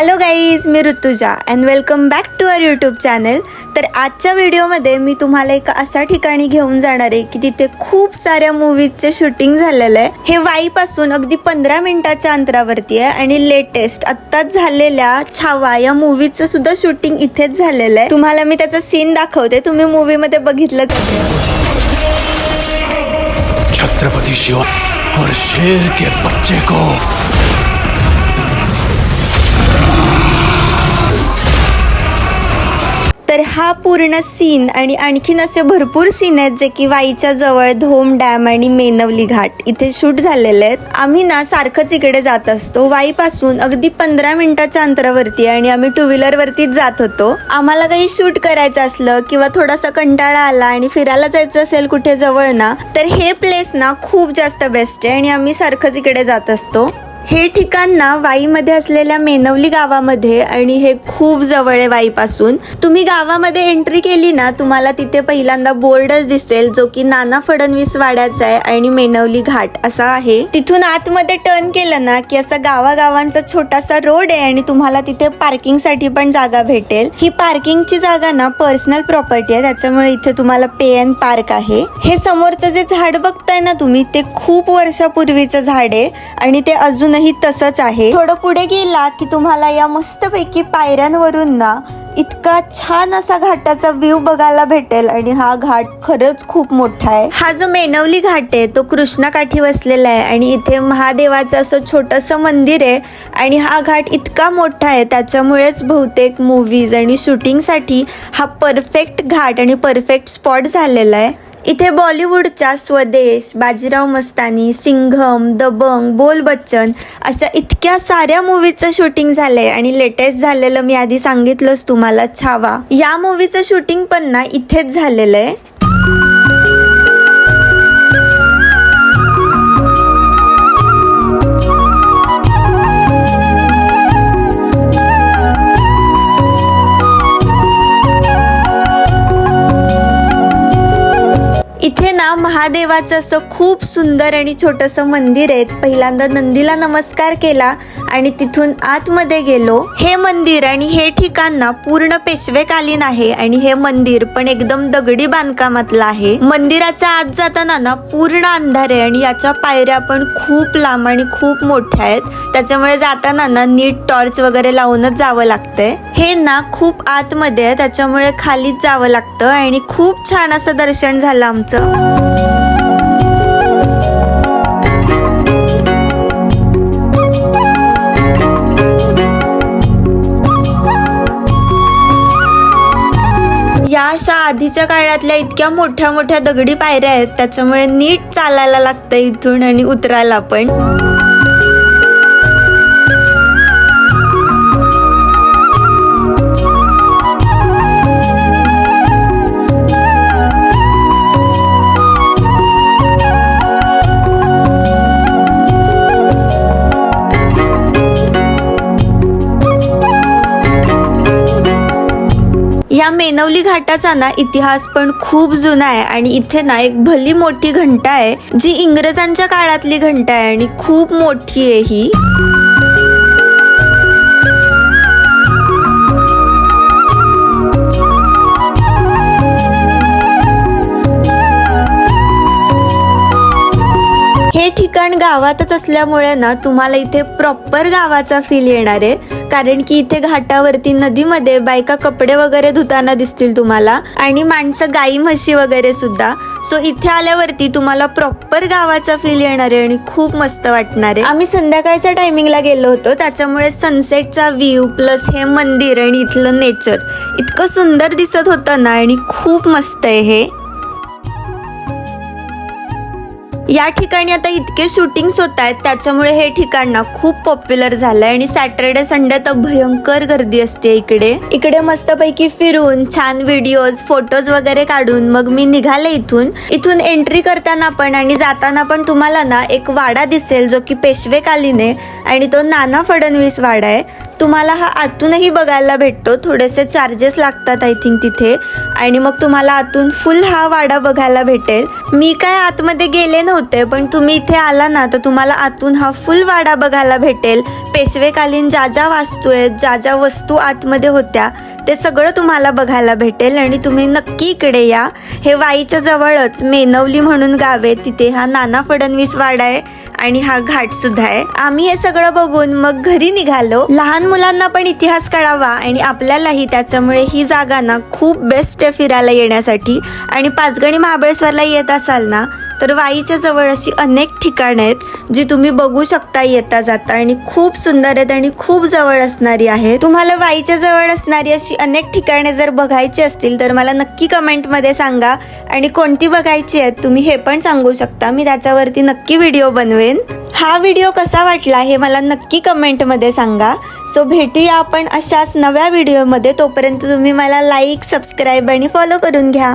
Hello guys me Rutuja and welcome back to our YouTube channel तर आजच्या व्हिडिओमध्ये मी तुम्हाला एका अशा ठिकाणी घेऊन जाणार आहे की तिथे खूप साऱ्या मूवीजचे शूटिंग झालेलं आहे. हे वाईपासून अगदी पंधरा मिनिटाच्या अंतरावरती आहे आणि लेटेस्ट आत्ताच झालेल्या छावा या मूवीचं सुद्धा शूटिंग इथेच झालेलं आहे. तुम्हाला मी त्याचा सीन दाखवते तुम्ही मूवीमध्ये बघितलंच असेल छत्रपती शिवाय और शेर के बच्चे को तर हा पूर्ण सीन आणि आणखीन असे भरपूर सीन आहेत जे की वाईच्या जवळ धोम डॅम आणि मेनवली घाट इथे शूट झालेले आहेत. आम्ही ना सारखंच इकडे जात असतो. वाईपासून अगदी पंधरा मिनिटाच्या अंतरावरती आहे आणि आम्ही टू व्हीलर वरतीच जात होतो. आम्हाला काही शूट करायचं असलं किंवा थोडासा कंटाळा आला आणि फिरायला जायचं असेल कुठे जवळ ना तर हे प्लेस ना खूप जास्त बेस्ट आहे आणि आम्ही सारखंच इकडे जात असतो. हे ठिकाण ना वाईमध्ये असलेल्या मेनवली गावामध्ये आणि हे खूप जवळ आहे वाईपासून. तुम्ही गावामध्ये एंट्री केली ना तुम्हाला तिथे पहिल्यांदा बोर्डच दिसेल जो की नाना फडणवीस वाड्याचा आहे आणि मेनवली घाट असा आहे. तिथून आतमध्ये टर्न केलं ना की असा गावागावांचा छोटासा रोड आहे आणि तुम्हाला तिथे पार्किंगसाठी पण जागा भेटेल. ही पार्किंगची जागा ना पर्सनल प्रॉपर्टी आहे त्याच्यामुळे इथे तुम्हाला पे अँड पार्क आहे. हे समोरचं जे झाड बघताय ना तुम्ही ते खूप वर्षापूर्वीचं झाड आहे आणि ते अजून अजूनही तसंच आहे. थोडं पुढे गेला की तुम्हाला या मस्तपैकी पायऱ्यांवरून ना इतका छान असा घाटाचा व्ह्यू बघायला भेटेल आणि हा घाट खरंच खूप मोठा आहे. हा जो मेनवली घाट आहे तो कृष्णाकाठी वसलेला आहे आणि इथे महादेवाचं असं छोटंसं मंदिर आहे आणि हा घाट इतका मोठा आहे त्याच्यामुळेच बहुतेक मूवीज आणि शूटिंगसाठी हा परफेक्ट घाट आणि परफेक्ट स्पॉट झालेला आहे. इथे बॉलिवूडच्या स्वदेश बाजीराव मस्तानी सिंघम दबंग बोल बच्चन अशा इतक्या साऱ्या मूवीचं शूटिंग झालंय आणि लेटेस्ट झालेलं मी आधी सांगितलंच तुम्हाला छावा. या मूवीचं शूटिंग पण ना इथेच झालेलं आहे. हा देवाचं महादेवाचं असं खूप सुंदर आणि छोटंसं मंदिर आहे. पहिल्यांदा नंदीला नमस्कार केला आणि तिथून आतमध्ये गेलो. हे मंदिर आणि हे ठिकाण ना पूर्ण पेशवेकालीन आहे आणि हे मंदिर पण एकदम दगडी बांधकामातलं आहे. मंदिराच्या आत जाताना ना पूर्ण अंधार आहे आणि याच्या पायऱ्या पण खूप लांब आणि खूप मोठ्या आहेत. त्याच्यामुळे जाताना ना नीट टॉर्च वगैरे लावूनच जावं लागतंय. हे ना खूप आतमध्ये आहे त्याच्यामुळे खालीच जावं लागतं आणि खूप छान असं दर्शन झालं आमचं. आधीच्या काळातल्या इतक्या मोठ्या मोठ्या दगडी पायऱ्या आहेत त्याच्यामुळे नीट चालायला लागतं इथून आणि उतरायला पण. या मेनवली घाटाचा ना इतिहास पण खूप जुना आहे आणि इथे ना एक भली मोठी घंटा आहे जी इंग्रजांच्या काळातली घंटा आहे आणि खूप मोठी आहे ही. हे ठिकाण गावातच असल्यामुळे ना तुम्हाला इथे प्रॉपर गावाचा फील येणार आहे. कारण की इथे घाटावरती नदीमध्ये बायका कपडे वगैरे धुताना दिसतील तुम्हाला. आणि माणसं गाई म्हशी वगैरे सुद्धा. सो इथे आल्यावरती तुम्हाला प्रॉपर गावाचा फील येणार आहे आणि खूप मस्त वाटणार आहे. आम्ही संध्याकाळच्या टायमिंगला गेलो होतो. त्याच्यामुळे सनसेटचा व्ह्यू प्लस हे मंदिर आणि इथलं नेचर इतकं सुंदर दिसत होतं ना आणि खूप मस्त आहे हे. या ठिकाणी आता इतके शूटिंग्स होत आहेत त्याच्यामुळे हे ठिकाण ना खूप पॉप्युलर झालंय आणि सॅटरडे संडे तर भयंकर गर्दी असते इकडे. इकडे मस्तपैकी फिरून छान व्हिडिओज फोटोज वगैरे काढून मग मी निघाले इथून. इथून एंट्री करताना पण आणि जाताना पण तुम्हाला ना एक वाडा दिसेल जो की पेशवेकालीन आहे आणि तो नाना फडणवीस वाडा आहे. तुम्हाला हा आतूनही बघायला भेटतो. थोडेसे चार्जेस लागतात आय थिंक तिथे. आणि मग तुम्हाला आतून फुल हा वाडा बघायला भेटेल. मी काय आतमध्ये गेले नव्हते पण तुम्ही इथे आला ना तर तुम्हाला आतून हा फुल वाडा बघायला भेटेल. पेशवेकालीन ज्या ज्या वास्तू आहेत ज्या ज्या वस्तू आतमध्ये होत्या ते सगळं तुम्हाला बघायला भेटेल आणि तुम्ही नक्की इकडे या. हे वाईच्या जवळच मेनवली म्हणून गाव आहे. तिथे हा नाना फडणवीस वाडा आहे आणि हा घाट सुद्धा आहे. आम्ही हे सगळं बघून मग घरी निघालो. लहान मुलांना पण इतिहास कळावा आणि आपल्यालाही त्याच्यामुळे ही जागा ना खूप बेस्ट आहे फिरायला येण्यासाठी. आणि पाचगणी महाबळेश्वरला येत असाल ना तर वाईच्या जवळ अशी अनेक ठिकाणं आहेत जी तुम्ही बघू शकता येता जाता. आणि खूप सुंदर आहेत आणि खूप जवळ असणारी आहेत. तुम्हाला वाईच्या जवळ असणारी अशी अनेक ठिकाणे जर बघायची असतील तर मला नक्की कमेंटमध्ये सांगा. आणि कोणती बघायची आहेत तुम्ही हे पण सांगू शकता. मी त्याच्यावरती नक्की व्हिडिओ बनवेन. हा व्हिडिओ कसा वाटला हे मला नक्की कमेंटमध्ये सांगा. सो भेटूया आपण अशाच नव्या व्हिडिओमध्ये. तोपर्यंत तुम्ही मला लाईक सबस्क्राईब आणि फॉलो करून घ्या.